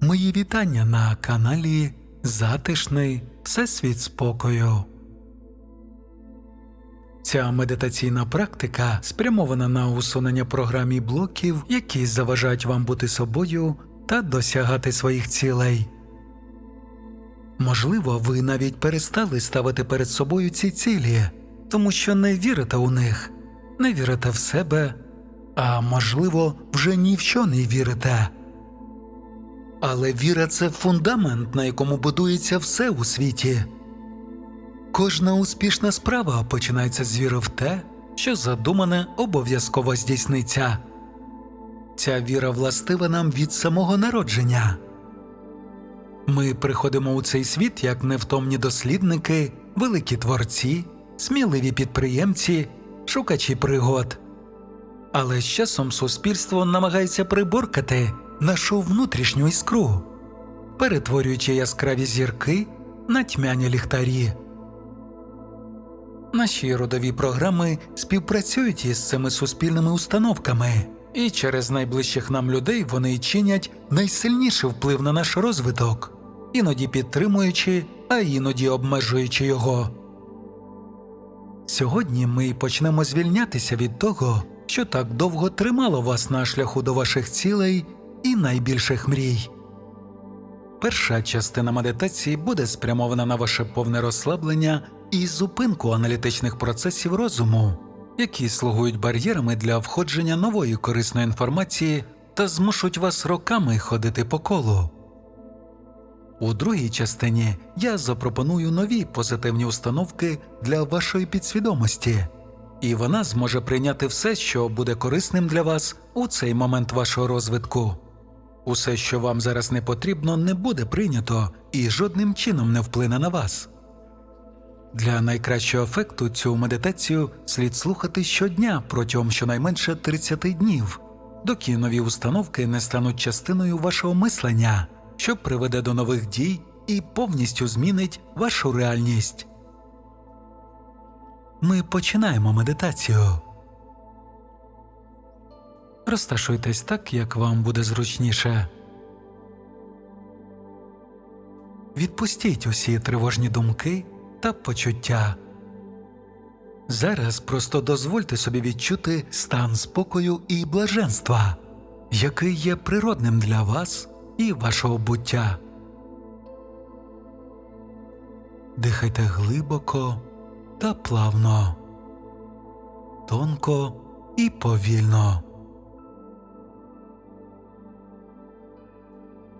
Мої вітання на каналі Затишний Всесвіт спокою. Ця медитаційна практика спрямована на усунення програм і блоків, які заважають вам бути собою та досягати своїх цілей. Можливо, ви навіть перестали ставити перед собою ці цілі, тому що не вірите у них, не вірите в себе, а можливо, вже ні в що не вірите. Але віра це фундамент, на якому будується все у світі. Кожна успішна справа починається з віри в те, що задумане обов'язково здійсниться. Ця віра властива нам від самого народження. Ми приходимо у цей світ як невтомні дослідники, великі творці, сміливі підприємці, шукачі пригод. Але з часом суспільство намагається приборкати нашу внутрішню іскру, перетворюючи яскраві зірки на тьмяні ліхтарі. Наші родові програми співпрацюють із цими суспільними установками, і через найближчих нам людей вони чинять найсильніший вплив на наш розвиток, іноді підтримуючи, а іноді обмежуючи його. Сьогодні ми почнемо звільнятися від того, що так довго тримало вас на шляху до ваших цілей і найбільших мрій. Перша частина медитації буде спрямована на ваше повне розслаблення і зупинку аналітичних процесів розуму, які слугують бар'єрами для входження нової корисної інформації та змушують вас роками ходити по колу. У другій частині я запропоную нові позитивні установки для вашої підсвідомості, і вона зможе прийняти все, що буде корисним для вас у цей момент вашого розвитку. Усе, що вам зараз не потрібно, не буде прийнято і жодним чином не вплине на вас. Для найкращого ефекту цю медитацію слід слухати щодня протягом щонайменше 30 днів, доки нові установки не стануть частиною вашого мислення, що приведе до нових дій і повністю змінить вашу реальність. Ми починаємо медитацію. Розташуйтесь так, як вам буде зручніше. Відпустіть усі тривожні думки та почуття. Зараз просто дозвольте собі відчути стан спокою і блаженства, який є природним для вас і вашого буття. Дихайте глибоко та плавно, тонко і повільно.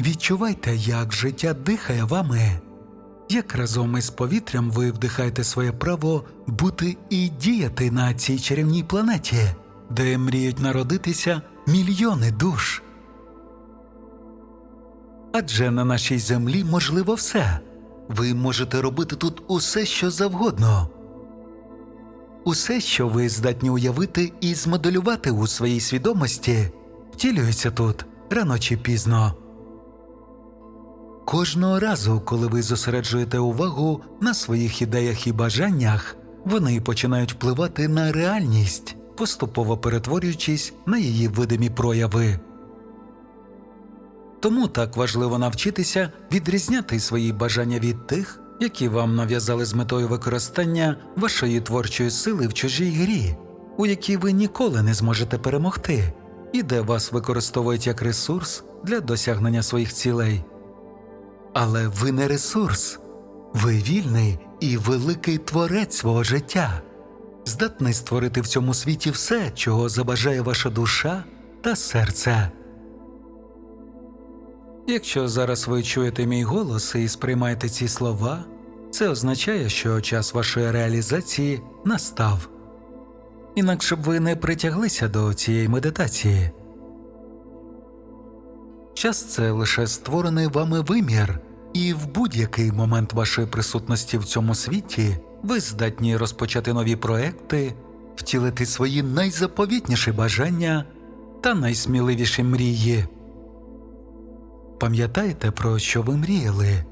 Відчувайте, як життя дихає вами, як разом із повітрям ви вдихаєте своє право бути і діяти на цій чарівній планеті, де мріють народитися мільйони душ. Адже на нашій землі можливо все. Ви можете робити тут усе, що завгодно. Усе, що ви здатні уявити і змоделювати у своїй свідомості, втілюється тут рано чи пізно. Кожного разу, коли ви зосереджуєте увагу на своїх ідеях і бажаннях, вони починають впливати на реальність, поступово перетворюючись на її видимі прояви. Тому так важливо навчитися відрізняти свої бажання від тих, які вам нав'язали з метою використання вашої творчої сили в чужій грі, у якій ви ніколи не зможете перемогти, і де вас використовують як ресурс для досягнення своїх цілей. Але ви не ресурс, ви вільний і великий творець свого життя, здатний створити в цьому світі все, чого забажає ваша душа та серце. Якщо зараз ви чуєте мій голос і сприймаєте ці слова, це означає, що час вашої реалізації настав. Інакше б ви не притяглися до цієї медитації. Час це лише створений вами вимір, і в будь-який момент вашої присутності в цьому світі ви здатні розпочати нові проекти, втілити свої найзаповітніші бажання та найсміливіші мрії. Пам'ятаєте, про що ви мріяли?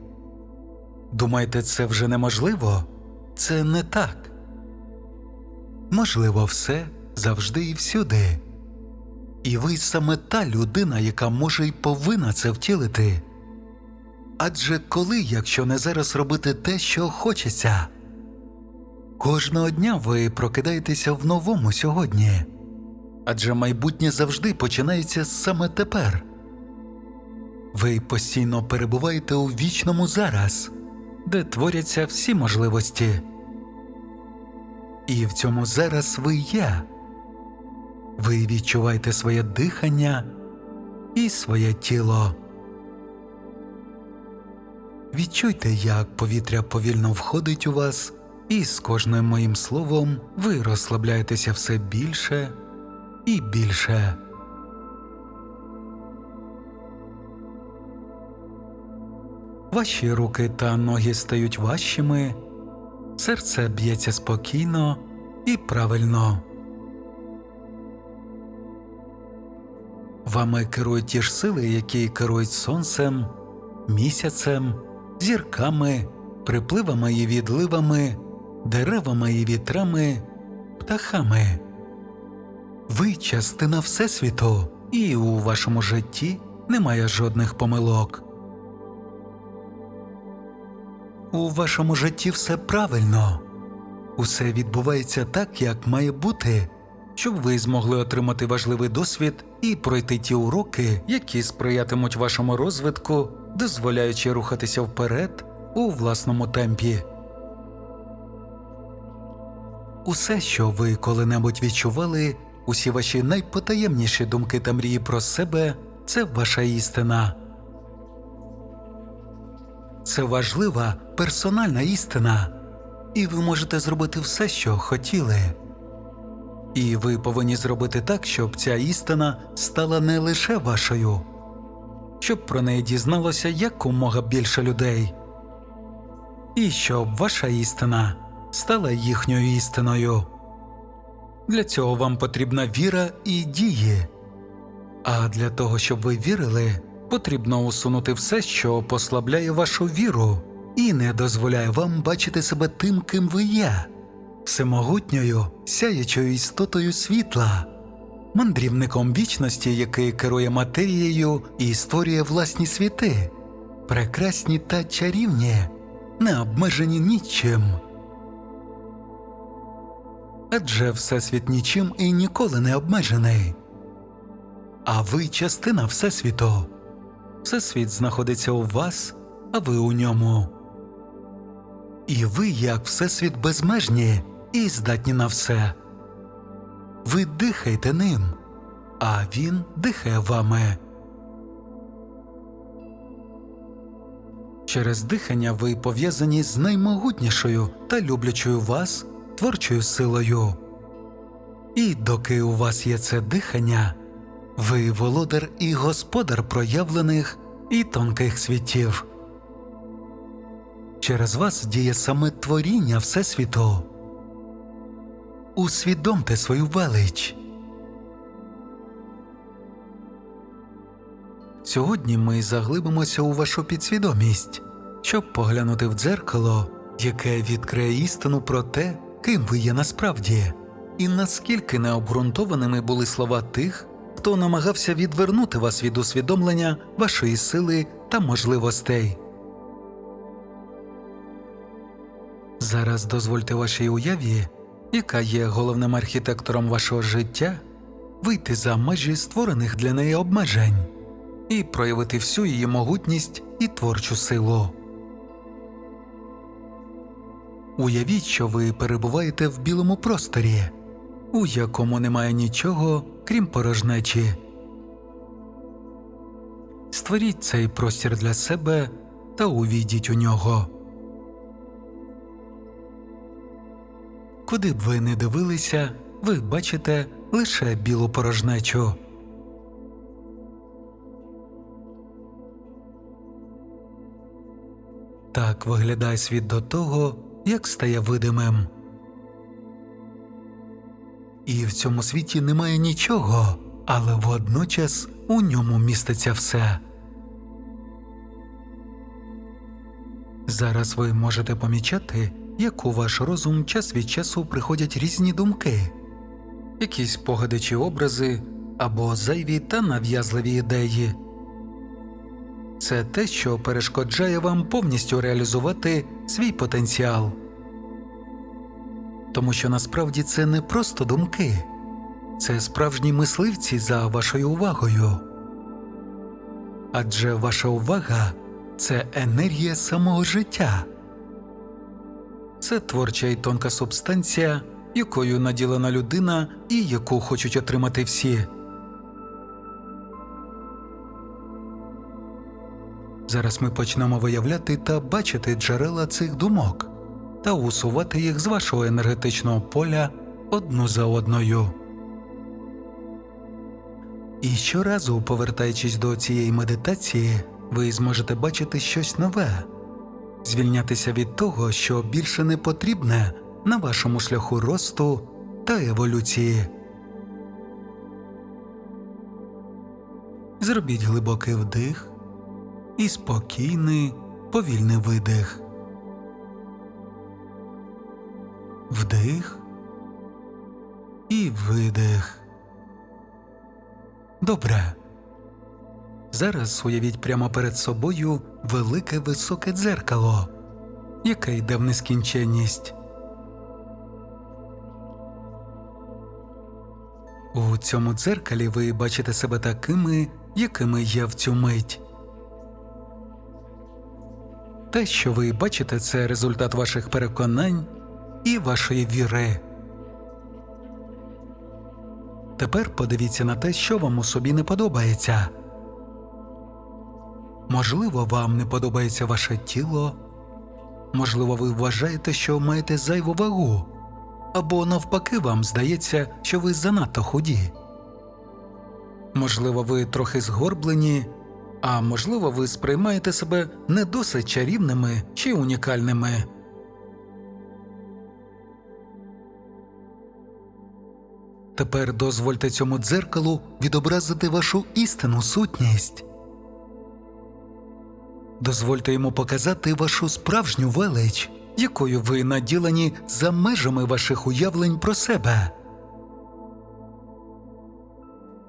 Думаєте, це вже неможливо? Це не так. Можливо, все завжди і всюди. І ви саме та людина, яка може й повинна це втілити. Адже коли, якщо не зараз робити те, що хочеться? Кожного дня ви прокидаєтеся в новому сьогодні. Адже майбутнє завжди починається саме тепер. Ви постійно перебуваєте у вічному зараз, де творяться всі можливості. І в цьому зараз ви є. Ви відчуваєте своє дихання і своє тіло. Відчуйте, як повітря повільно входить у вас, і з кожним моїм словом ви розслабляєтеся все більше і більше. Ваші руки та ноги стають важчими, серце б'ється спокійно і правильно. Вами керують ті ж сили, які керують сонцем, місяцем, зірками, припливами і відливами, деревами і вітрами, птахами. Ви частина Всесвіту, і у вашому житті немає жодних помилок. У вашому житті все правильно. Усе відбувається так, як має бути, щоб ви змогли отримати важливий досвід і пройти ті уроки, які сприятимуть вашому розвитку, дозволяючи рухатися вперед у власному темпі. Усе, що ви коли-небудь відчували, усі ваші найпотаємніші думки та мрії про себе це ваша істина. Це важлива персональна істина, і ви можете зробити все, що хотіли. І ви повинні зробити так, щоб ця істина стала не лише вашою, щоб про неї дізналося якомога більше людей, і щоб ваша істина стала їхньою істиною. Для цього вам потрібна віра і дії. А для того, щоб ви вірили, потрібно усунути все, що послабляє вашу віру і не дозволяє вам бачити себе тим, ким ви є, всемогутньою, сяючою істотою світла, мандрівником вічності, який керує матерією і створює власні світи, прекрасні та чарівні, не обмежені нічим. Адже Всесвіт нічим і ніколи не обмежений. А ви частина Всесвіту. Всесвіт знаходиться у вас, а ви у ньому. І ви, як Всесвіт, безмежні і здатні на все. Ви дихаєте ним, а він дихає вами. Через дихання ви пов'язані з наймогутнішою та люблячою вас творчою силою. І доки у вас є це дихання, ви володар і господар проявлених і тонких світів. Через вас діє саме творіння Всесвіту. Усвідомте свою велич. Сьогодні ми заглибимося у вашу підсвідомість, щоб поглянути в дзеркало, яке відкриє істину про те, ким ви є насправді, і наскільки необґрунтованими були слова тих, хто намагався відвернути вас від усвідомлення вашої сили та можливостей. Зараз дозвольте вашій уяві, яка є головним архітектором вашого життя, вийти за межі створених для неї обмежень і проявити всю її могутність і творчу силу. Уявіть, що ви перебуваєте в білому просторі, у якому немає нічого, крім порожнечі. Створіть цей простір для себе та увійдіть у нього. Куди б ви не дивилися, ви бачите лише білу порожнечу. Так виглядає світ до того, як стає видимим. І в цьому світі немає нічого, але водночас у ньому міститься все. Зараз ви можете помічати, як у ваш розум час від часу приходять різні думки, якісь погади чи образи або зайві та нав'язливі ідеї. це те, що перешкоджає вам повністю реалізувати свій потенціал. Тому що насправді це не просто думки, це справжні мисливці за вашою увагою. Адже ваша увага це енергія самого життя. Це творча і тонка субстанція, якою наділена людина і яку хочуть отримати всі. Зараз ми почнемо виявляти та бачити джерела цих думок та усувати їх з вашого енергетичного поля одну за одною. І щоразу, повертаючись до цієї медитації, ви зможете бачити щось нове, звільнятися від того, що більше не потрібне на вашому шляху росту та еволюції. Зробіть глибокий вдих і спокійний, повільний видих. Вдих і видих. Добре. Зараз уявіть прямо перед собою велике високе дзеркало, яке йде в нескінченність. У цьому дзеркалі ви бачите себе такими, якими є в цю мить. Те, що ви бачите, це результат ваших переконань і вашої віри. Тепер подивіться на те, що вам у собі не подобається. Можливо, вам не подобається ваше тіло, можливо, ви вважаєте, що маєте зайву вагу, або навпаки, вам здається, що ви занадто худі. Можливо, ви трохи згорблені, а можливо, ви сприймаєте себе не досить чарівними чи унікальними. Тепер дозвольте цьому дзеркалу відобразити вашу істинну сутність. Дозвольте йому показати вашу справжню велич, якою ви наділені за межами ваших уявлень про себе.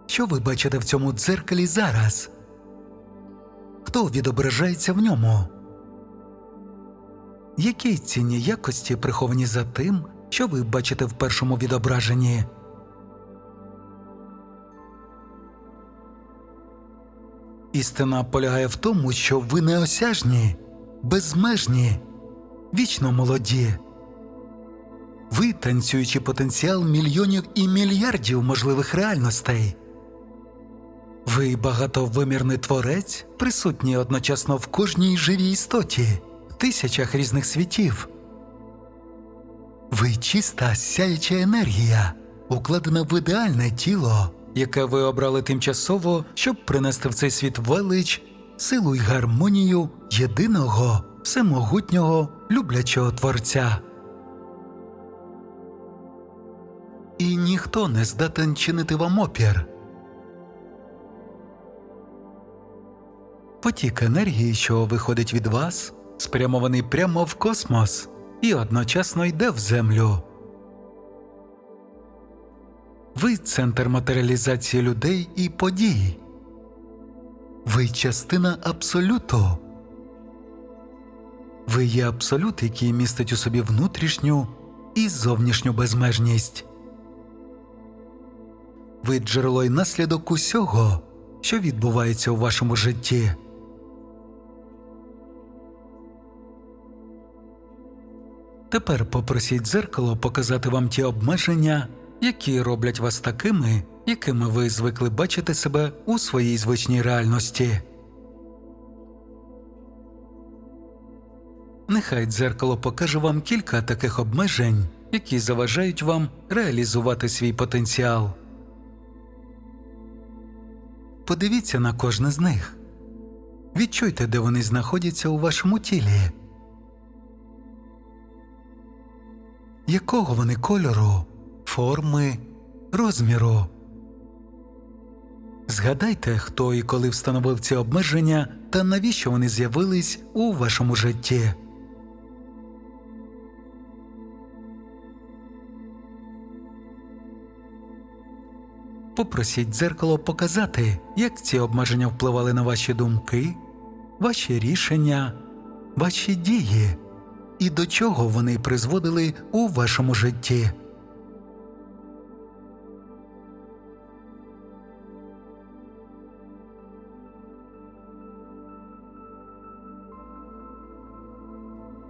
Що ви бачите в цьому дзеркалі зараз? Хто відображається в ньому? Які цінні якості приховані за тим, що ви бачите в першому відображенні? Істина полягає в тому, що ви неосяжні, безмежні, вічно молоді. Ви танцюючий потенціал мільйонів і мільярдів можливих реальностей. Ви багатовимірний творець, присутній одночасно в кожній живій істоті, тисячах різних світів. Ви чиста сяюча енергія, укладена в ідеальне тіло, яке ви обрали тимчасово, щоб принести в цей світ велич, силу й гармонію єдиного, всемогутнього, люблячого Творця. І ніхто не здатен чинити вам опір. Потік енергії, що виходить від вас, спрямований прямо в космос і одночасно йде в землю. Ви центр матеріалізації людей і подій. Ви частина абсолюту. Ви є абсолют, який містить у собі внутрішню і зовнішню безмежність. Ви джерело й наслідок усього, що відбувається у вашому житті. Тепер попросіть дзеркало показати вам ті обмеження, які роблять вас такими, якими ви звикли бачити себе у своїй звичній реальності. Нехай дзеркало покаже вам кілька таких обмежень, які заважають вам реалізувати свій потенціал. Подивіться на кожне з них. Відчуйте, де вони знаходяться у вашому тілі. Якого вони кольору, форми, розміру. Згадайте, хто і коли встановив ці обмеження та навіщо вони з'явились у вашому житті. Попросіть дзеркало показати, як ці обмеження впливали на ваші думки, ваші рішення, ваші дії і до чого вони призводили у вашому житті.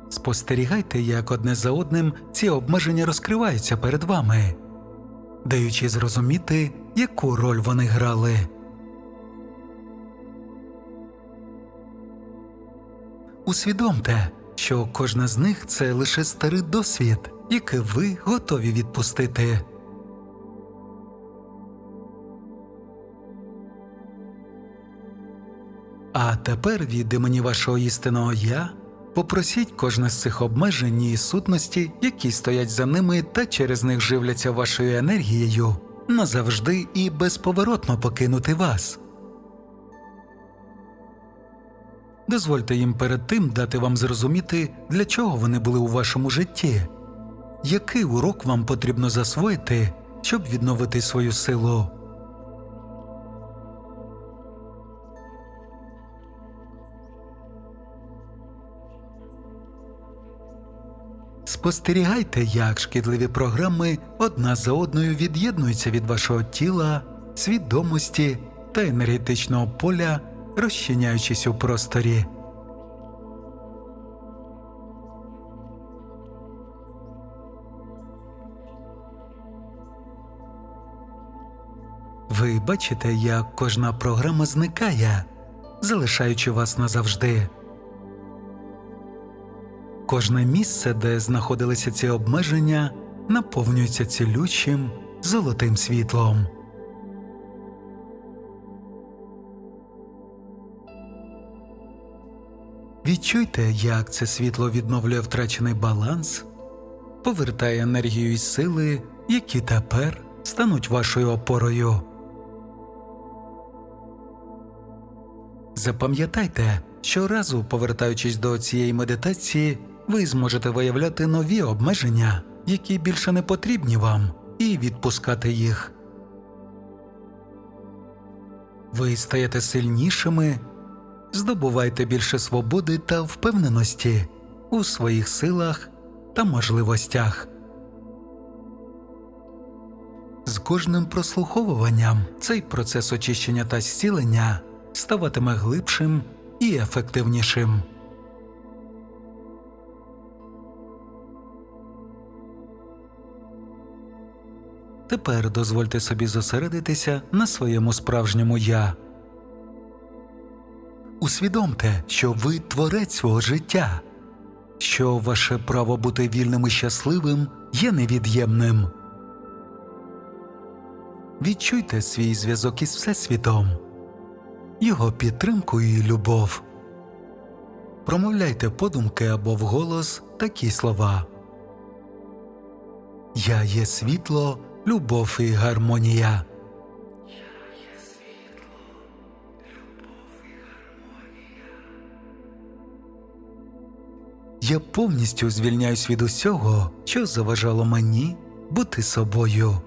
Спостерігайте, як одне за одним ці обмеження розкриваються перед вами, даючи зрозуміти, яку роль вони грали. Усвідомте, що кожна з них це лише старий досвід, який ви готові відпустити. А тепер від імені вашого істинного я попросіть кожне з цих обмежень і сутності, які стоять за ними та через них живляться вашою енергією, назавжди і безповоротно покинути вас. Дозвольте їм перед тим дати вам зрозуміти, для чого вони були у вашому житті, який урок вам потрібно засвоїти, щоб відновити свою силу. Спостерігайте, як шкідливі програми одна за одною від'єднуються від вашого тіла, свідомості та енергетичного поля, розчиняючись у просторі. Ви бачите, як кожна програма зникає, залишаючи вас назавжди. Кожне місце, де знаходилися ці обмеження, наповнюється цілючим золотим світлом. Відчуйте, як це світло відновлює втрачений баланс, повертає енергію і сили, які тепер стануть вашою опорою. Запам'ятайте, щоразу, повертаючись до цієї медитації, ви зможете виявляти нові обмеження, які більше не потрібні вам, і відпускати їх. Ви стаєте сильнішими, здобуваєте більше свободи та впевненості у своїх силах та можливостях. З кожним прослуховуванням цей процес очищення та зцілення ставатиме глибшим і ефективнішим. Тепер дозвольте собі зосередитися на своєму справжньому я. Усвідомте, що ви творець свого життя, що ваше право бути вільним і щасливим є невід'ємним. Відчуйте свій зв'язок із Всесвітом, його підтримку і любов. Промовляйте подумки або вголос такі слова. Я є світло, любов і гармонія. Я повністю звільняюсь від усього, що заважало мені бути собою.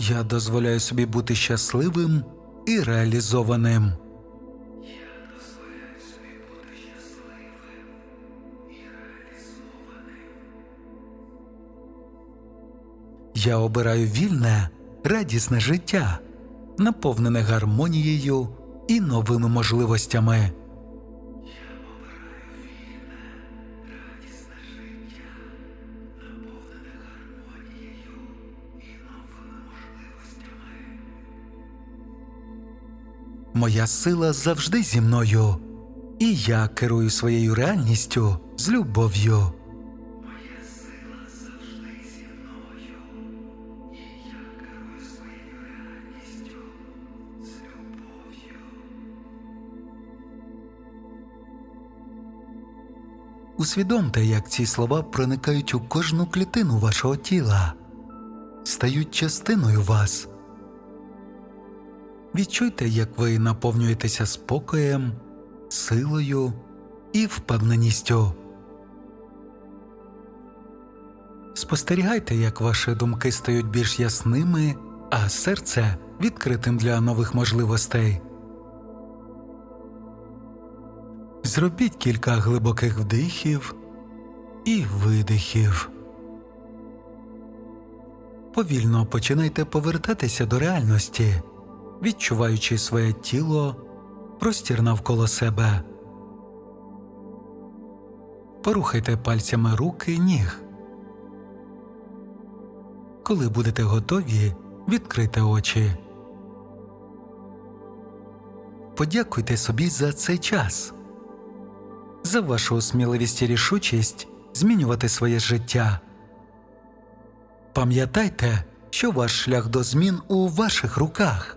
Я дозволяю собі бути щасливим і реалізованим. Я обираю вільне, радісне життя, наповнене гармонією і новими можливостями. Моя сила завжди зі мною, і я керую своєю реальністю з любов'ю. Усвідомте, як ці слова проникають у кожну клітину вашого тіла, стають частиною вас. Відчуйте, як ви наповнюєтеся спокоєм, силою і впевненістю. Спостерігайте, як ваші думки стають більш ясними, а серце відкритим для нових можливостей. Зробіть кілька глибоких вдихів і видихів. Повільно починайте повертатися до реальності, відчуваючи своє тіло, простір навколо себе. Порухайте пальцями руки й ніг. Коли будете готові, відкрийте очі. Подякуйте собі за цей час, за вашу сміливість і рішучість змінювати своє життя. Пам'ятайте, що ваш шлях до змін у ваших руках,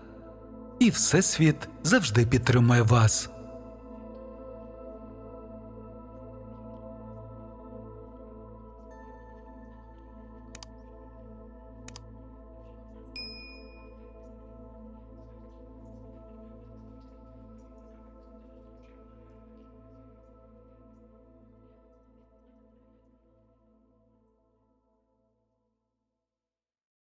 і Всесвіт завжди підтримує вас.